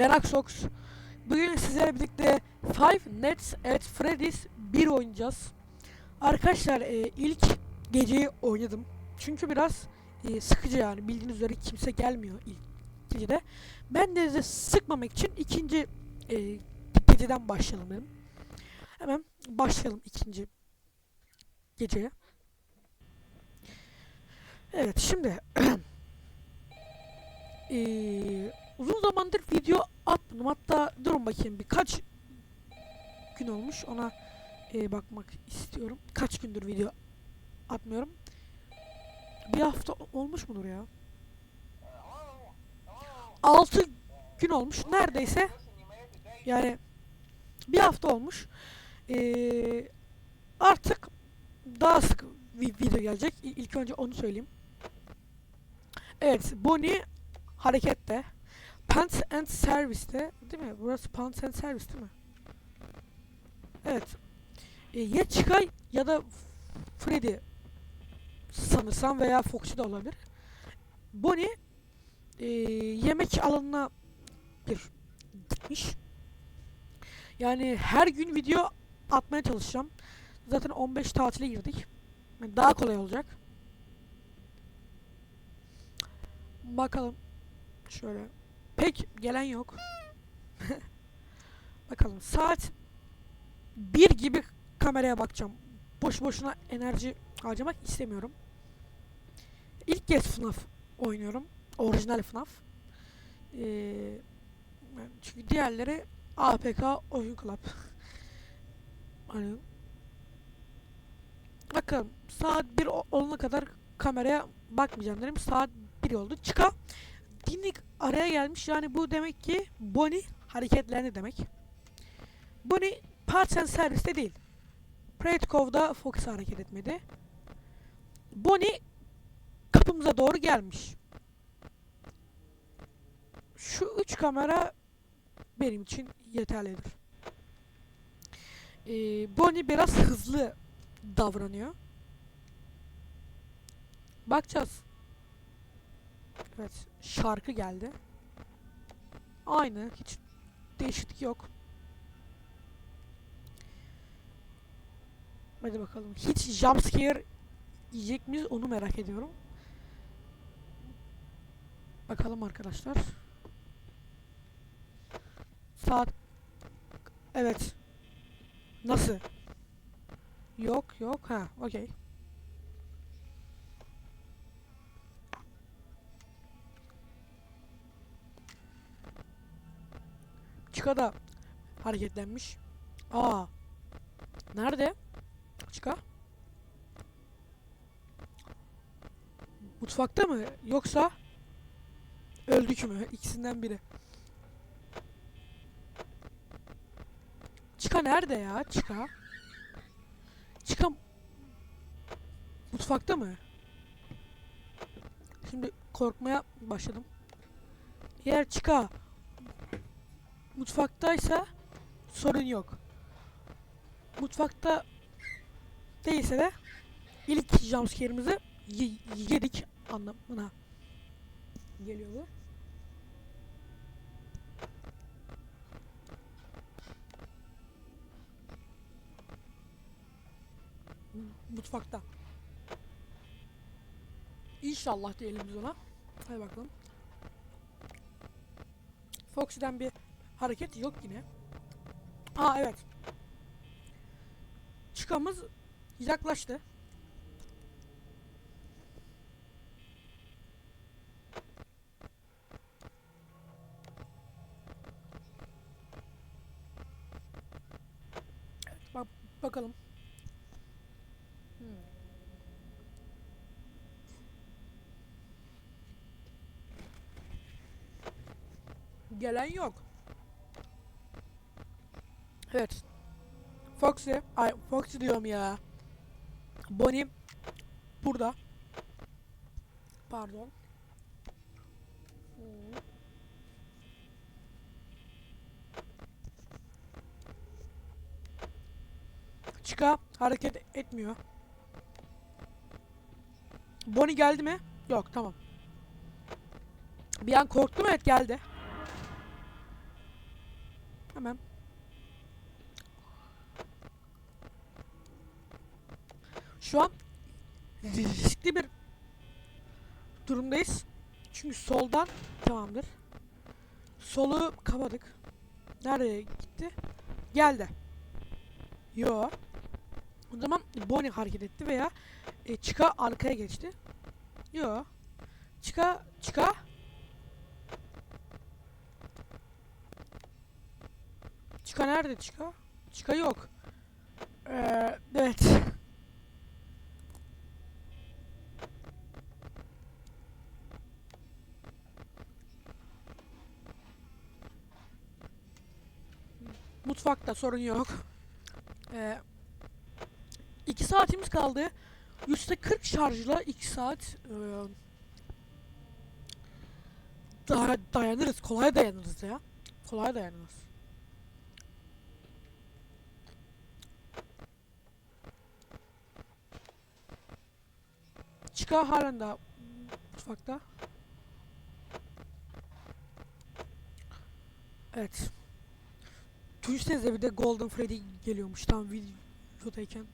Ben Aksox. Bugün sizlerle birlikte Five Nights at Freddy's 1 oynayacağız. Arkadaşlar e, ilk geceyi oynadım. Çünkü biraz e, sıkıcı yani bildiğiniz üzere kimse gelmiyor ilk gecede. Ben de size sıkmamak için ikinci e, geceden başlayalım dedim. Hemen başlayalım ikinci geceye. Evet şimdi Ee, uzun zamandır video atmadım. Hatta durun bakayım birkaç gün olmuş. Ona e, bakmak istiyorum. Kaç gündür video atmıyorum. Bir hafta olmuş mudur ya? 6 gün olmuş. Neredeyse yani bir hafta olmuş. Ee, artık daha sık vi- video gelecek. İlk önce onu söyleyeyim. Evet, Bonnie harekette. Pants and Service'te değil mi? Burası Pants and Service değil mi? Evet. E, ya Chica ya da Freddy sanırsam veya Foxy de olabilir. Bonnie e, yemek alanına bir gitmiş. Yani her gün video atmaya çalışacağım. Zaten 15 tatile girdik. Yani daha kolay olacak. Bakalım. Şöyle. Pek gelen yok. Bakalım. Saat 1 gibi kameraya bakacağım. Boş boşuna enerji harcamak istemiyorum. İlk kez FNAF oynuyorum. Orijinal FNAF. Ee, çünkü diğerleri APK Oyun Club. hani Bakalım. Saat 1 o- olana kadar kameraya bakmayacağım dedim. Saat 1 oldu. Çıka Dinlik araya gelmiş. Yani bu demek ki Bonnie hareketlerini demek. Bonnie Parts and Service'te değil. Predkov'da Fox hareket etmedi. Bonnie kapımıza doğru gelmiş. Şu üç kamera benim için yeterlidir. Ee, Bonnie biraz hızlı davranıyor. Bakacağız. Evet, şarkı geldi. Aynı, hiç değişiklik yok. Hadi bakalım. Hiç jumpscare yiyecek miyiz onu merak ediyorum. Bakalım arkadaşlar. Saat Evet. Nasıl? Yok yok ha okey. Chica da hareketlenmiş. Aa. Nerede? Chica? Mutfakta mı? Yoksa öldük mü? İkisinden biri. Chica nerede ya? Chica? Chica mutfakta mı? Şimdi korkmaya başladım. Eğer Chica mutfaktaysa sorun yok. Mutfakta değilse de ilk jumpscare'ımızı yedik anlamına geliyor bu. Mutfakta. İnşallah diyelim biz ona. Hadi bakalım. Foxy'den bir hareket yok yine. Aa evet. Çıkamız yaklaştı. Bak bakalım. Hmm. Gelen yok. Evet. Foxy, ay Foxy diyorum ya. Bonnie burada. Pardon. Chica hareket etmiyor. Bonnie geldi mi? Yok tamam. Bir an korktum evet geldi. Hemen. Şu an riskli bir durumdayız. Çünkü soldan tamamdır. Solu kapadık. Nereye gitti? Geldi. Yo. O zaman Bonnie hareket etti veya e, Chica arkaya geçti. Yo. Chica, Chica. Chica nerede Chica? Chica yok. Ee, evet. Mutfakta sorun yok. Ee, 2 saatimiz kaldı. %40 şarjla 2 saat e, daha dayanırız. Kolay dayanırız ya. Kolay dayanırız. Çıkar halen daha mutfakta. Evet. Teyze bir de Golden Freddy geliyormuş tam videodayken.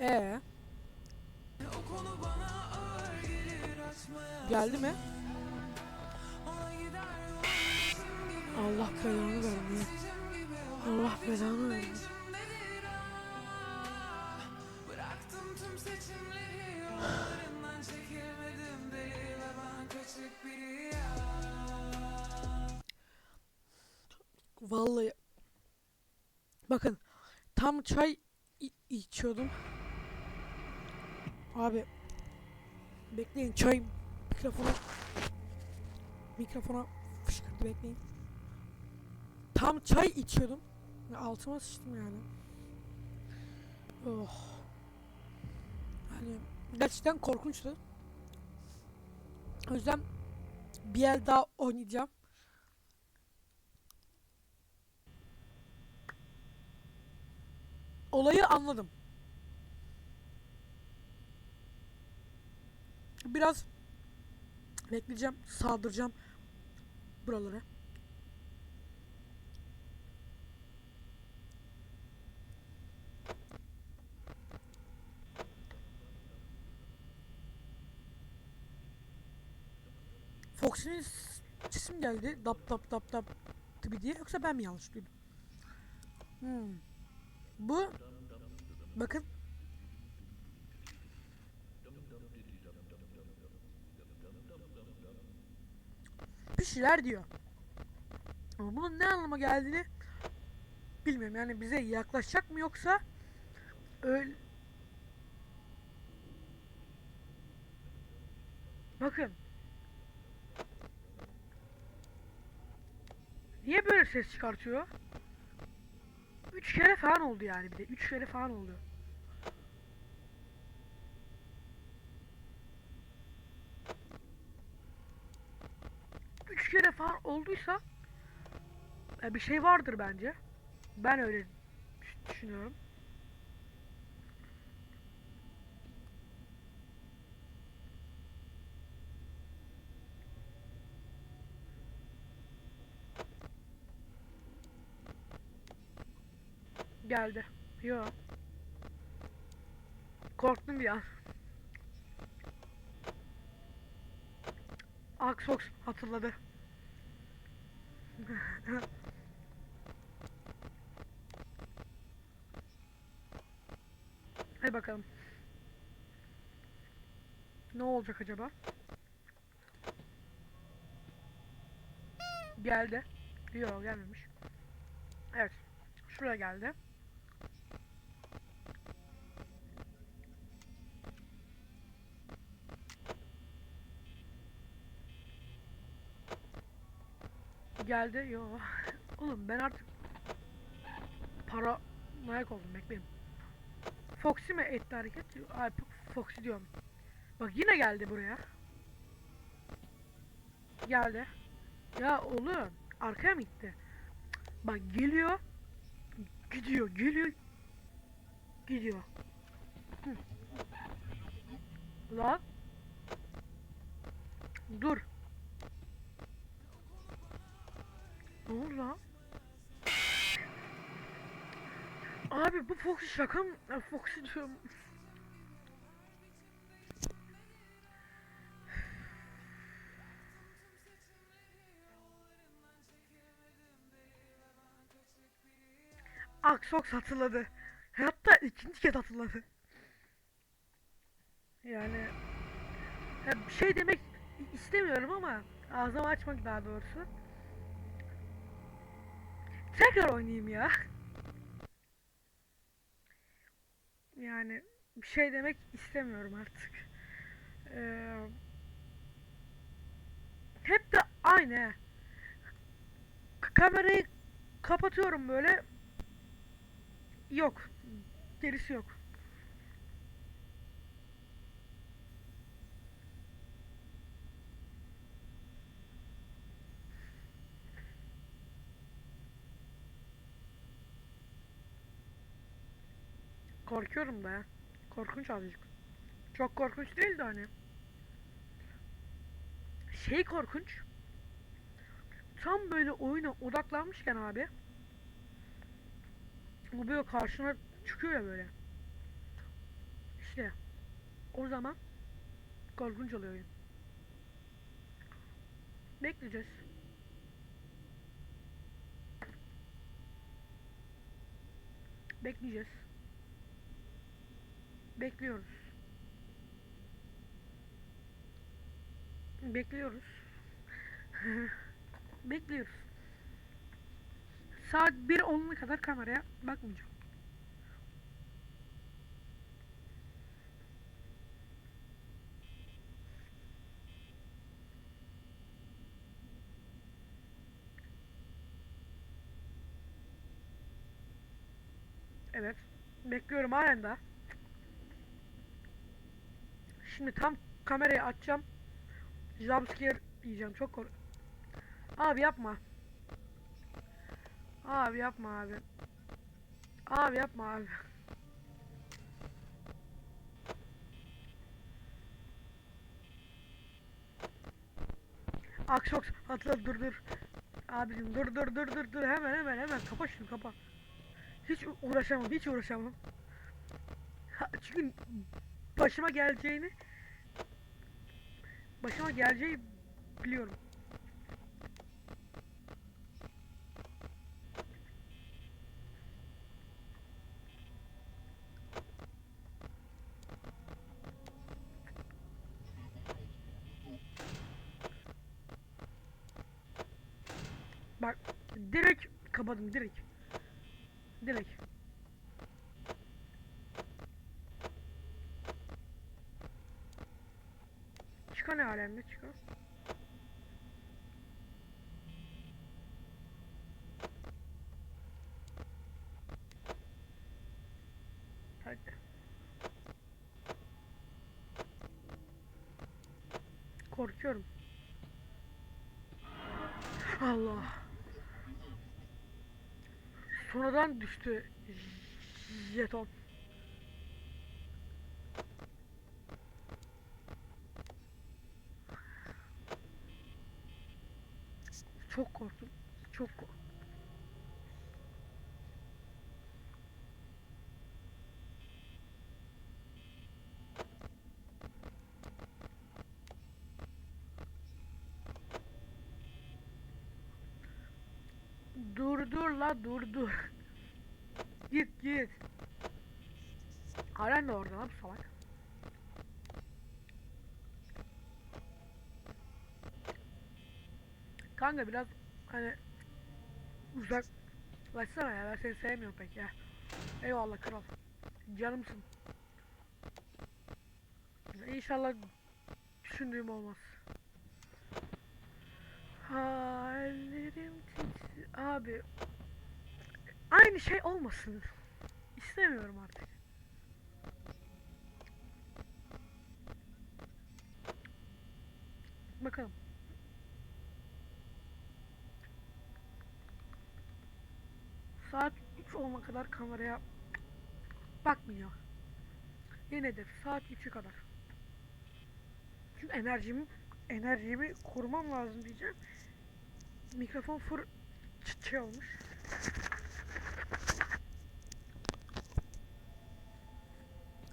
Ee. Geldi mi? Allah belanı vermiyor. Allah belanı vermiyor. Vallahi. Bakın. Tam çay içiyordum. Abi. Bekleyin çay mikrofona mikrofona fışkırdı bekleyin. Tam çay içiyordum. Altıma sıçtım yani. Oh. Hani gerçekten korkunçtu. O yüzden bir el daha oynayacağım. Olayı anladım. Biraz bekleyeceğim, saldıracağım buralara. Fox'un sesim geldi. Dap dap dap dap gibi diye. Yoksa ben mi yanlış duydum? Hmm. Bu bakın bir şeyler diyor. Ama bunun ne anlama geldiğini bilmiyorum. Yani bize yaklaşacak mı yoksa öyle Bakın. Niye böyle ses çıkartıyor? Üç kere falan oldu yani bir de. Üç kere falan oldu. Üç kere falan olduysa bir şey vardır bence. Ben öyle düş- düşünüyorum. Geldi. Yo. Korktum bir an. Aksox hatırladı. Hadi bakalım. Ne olacak acaba? Geldi. Yok gelmemiş. Evet. Şuraya geldi. Geldi. Yo. Oğlum ben artık para nayak oldum bekleyin. Foxy mi etti hareket? Ay Foxy diyorum. Bak yine geldi buraya. Geldi. Ya oğlum arkaya mı gitti? Bak geliyor. Gidiyor geliyor. gidiyor. Hı. Lan. Dur. Ne oldu lan? Abi bu Fox şaka mı? Ya Fox diyorum. Aksox hatırladı. Hatta ikinci kez hatırladı. Yani ya bir şey demek istemiyorum ama ağzımı açmak daha doğrusu. Tekrar oynayayım ya. Yani bir şey demek istemiyorum artık. Ee, hep de aynı. K- kamerayı kapatıyorum böyle. Yok. Gerisi yok. Korkuyorum da. Korkunç azıcık. Çok korkunç değil de hani. Şey korkunç. Tam böyle oyuna odaklanmışken abi. Bu böyle karşına çıkıyor ya böyle. İşte. O zaman korkunç oluyor oyun. Bekleyeceğiz. Bekleyeceğiz. Bekliyoruz. Bekliyoruz. Bekliyoruz. Saat 1.10'una kadar kameraya bakmayacağım. Evet. Bekliyorum halen daha. Şimdi tam kamerayı açacağım. Jumpscare yiyeceğim. Çok kork. Abi yapma. Abi yapma abi. Abi yapma abi. Aksoks atla dur dur. Abicim dur dur dur dur dur hemen hemen hemen kapa şunu kapa. Hiç uğraşamam hiç uğraşamam. Ha, çünkü başıma geleceğini başıma geleceği biliyorum. Bak direkt kapadım direkt. Direkt. Çıka ne alemde çıka? Hadi. Korkuyorum. Allah. Sonradan düştü jeton. Çok korktum. Çok korktum. Dur dur la dur dur. git git. Halen de orada lan salak. Kanka biraz hani uzaklaşsana ya ben seni sevmiyorum pek ya. Eyvallah kral. Canımsın. İnşallah düşündüğüm olmaz. Hallerim titri... Abi... Aynı şey olmasın. İstemiyorum artık. Bakalım. Saat 3 olana kadar kameraya bakmıyor. Yine saat 3'e kadar. Çünkü enerjimi enerjimi korumam lazım diyeceğim. Mikrofon fır çıt şey olmuş.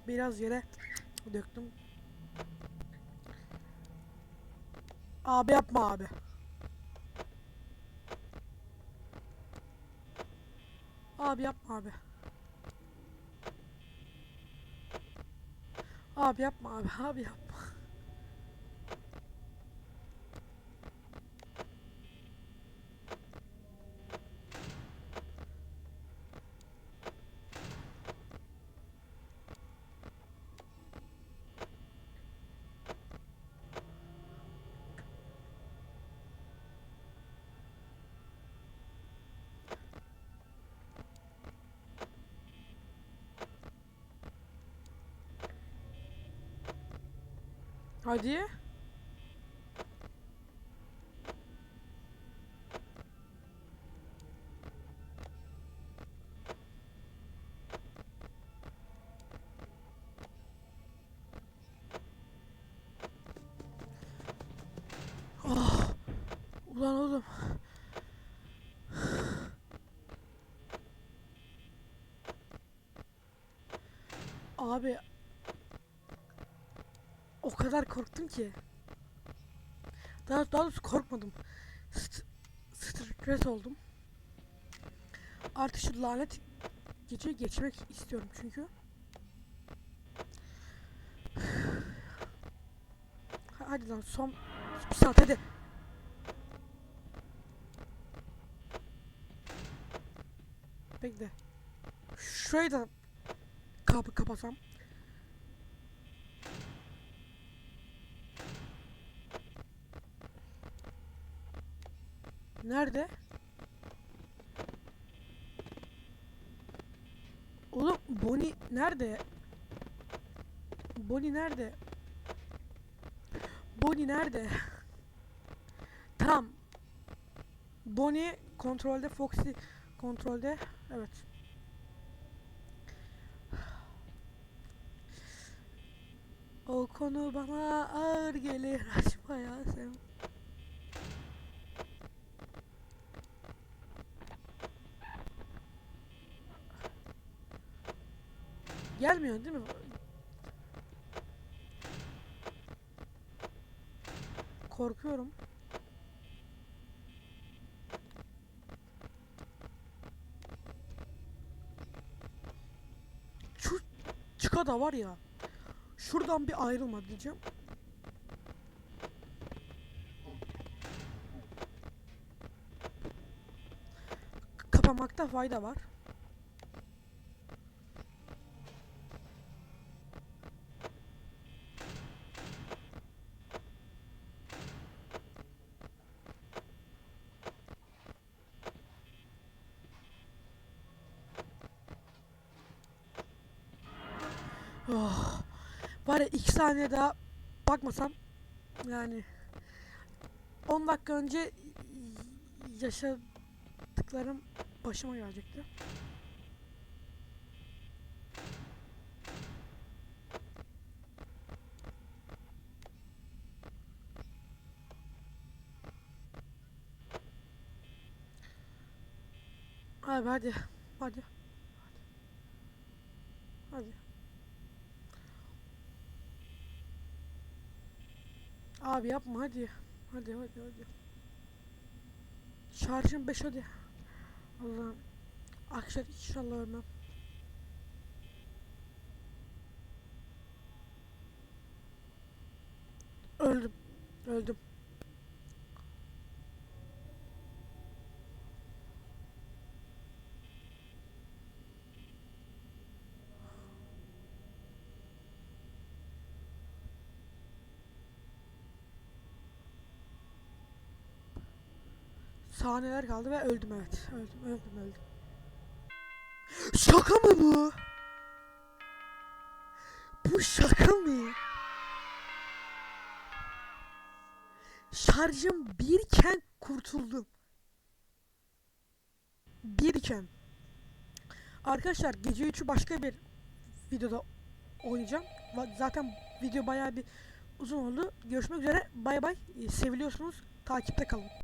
Biraz yere döktüm. Abi yapma abi. Abi yapma abi. Abi yapma abi. Abi yapma. Hadi. Ah, ulan oğlum. Abi o kadar korktum ki. Daha, daha doğrusu korkmadım. St stres oldum. Artık şu lanet geceyi geçmek istiyorum çünkü. Ha- Hadi lan son bir saat hadi. Bekle. Şurayı da kapı kapasam. Nerede? Oğlum Bonnie nerede? Bonnie nerede? Bonnie nerede? Tamam. Bonnie kontrolde, Foxy kontrolde. Evet. O konu bana ağır gelir açma ya sen. Gelmiyor değil mi? Korkuyorum. Şu çıka da var ya. Şuradan bir ayrılma diyeceğim. Kapamakta fayda var. Oh. Ya iki saniye daha bakmasam yani 10 dakika önce yaşadıklarım başıma gelecekti. Abi. Hadi. Hadi. Abi yapma hadi. Hadi hadi hadi. Şarjım 5 hadi. Allah'ım. Akşam inşallah ölmem. Öldüm. Öldüm. Saniyeler kaldı ve öldüm evet. Öldüm öldüm öldüm. Şaka mı bu? Bu şaka mı? Şarjım birken kurtuldum. Birken. Arkadaşlar gece 3'ü başka bir videoda oynayacağım. Zaten video bayağı bir uzun oldu. Görüşmek üzere. Bay bay. Ee, Seviliyorsunuz. Takipte kalın.